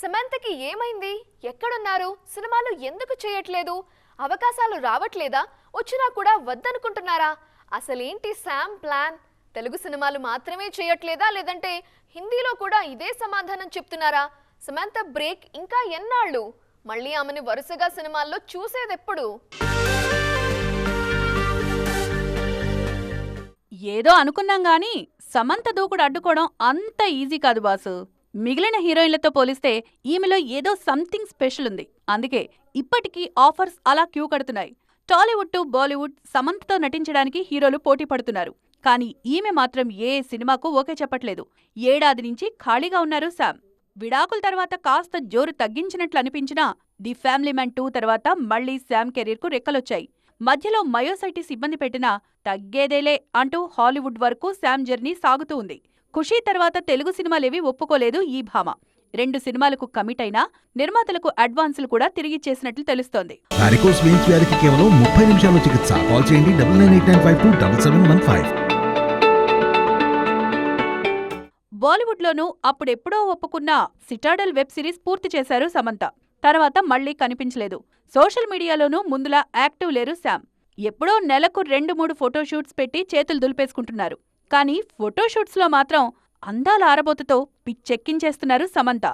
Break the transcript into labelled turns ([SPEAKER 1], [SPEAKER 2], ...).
[SPEAKER 1] సమంతకి ఏమైంది? ఎక్కడున్నారు? సినిమాలు ఎందుకు చేయట్లేదు? అవకాశాలు రావట్లేదా? వచ్చినా కూడా వద్దనుకుంటున్నారా? అసలేంటి శామ్ ప్లాన్? తెలుగు సినిమాలు మాత్రమే చేయట్లేదా? లేదంటే హిందీలో కూడా ఇదే సమాధానం చెప్తున్నారా? సమంత బ్రేక్ ఇంకా ఎన్నాళ్ళు? మళ్ళీ ఆమెని వరుసగా సినిమాల్లో చూసేదెప్పుడు?
[SPEAKER 2] ఏదో అనుకున్నాం గాని సమంత దూకుడు అడ్డుకోవడం అంత ఈజీ కాదు బాసు. మిగిలిన హీరోయిన్లతో పోలిస్తే ఈమెలో ఏదో సంథింగ్ స్పెషల్ ఉంది. అందుకే ఇప్పటికీ ఆఫర్స్ అలా క్యూ కడుతున్నాయి. టాలీవుడ్ టు బాలీవుడ్ సమంతతో నటించడానికి హీరోలు పోటీ పడుతున్నారు. కానీ ఈమె మాత్రం ఏ సినిమాకు ఓకే చెప్పట్లేదు. ఏడాది నుంచి ఖాళీగా ఉన్నారు శామ్. విడాకుల తర్వాత కాస్త జోరు తగ్గించినట్లు అనిపించినా ది ఫ్యామిలీ మ్యాన్ టూ తర్వాత మళ్ళీ శామ్ కెరీర్కు రెక్కలొచ్చాయి. మధ్యలో మయోసైటిస్ ఇబ్బంది పెట్టినా తగ్గేదేలే అంటూ హాలీవుడ్ వరకు శామ్ జర్నీ సాగుతూ ఉంది. ఖుషీ తర్వాత తెలుగు సినిమాలేవి ఒప్పుకోలేదు ఈ భామ. రెండు సినిమాలకు కమిట్ అయినా నిర్మాతలకు అడ్వాన్సులు కూడా తిరిగిచ్చేసినట్లు తెలుస్తోంది.
[SPEAKER 3] వారికోస్ వెయిన్స్ వ్యాధికి కేవలం ముప్పై నిమిషాల్లో చికిత్స. కాల్ చేయండి double nine eight nine five two double seven one five.
[SPEAKER 2] బాలీవుడ్లోనూ అప్పుడెప్పుడో ఒప్పుకున్న సిటాడల్ వెబ్ సిరీస్ పూర్తి చేశారు సమంత. తర్వాత మళ్ళీ కనిపించలేదు. సోషల్ మీడియాలోనూ ముందులా యాక్టివ్ లేరు శామ్. ఎప్పుడో నెలకు రెండు మూడు ఫోటోషూట్స్ పెట్టి చేతులు దులిపేసుకుంటున్నారు. కానీ ఫోటోషూట్స్లో మాత్రం అందాల ఆరబోతుతో పిచ్చెక్కించేస్తున్నారు సమంత.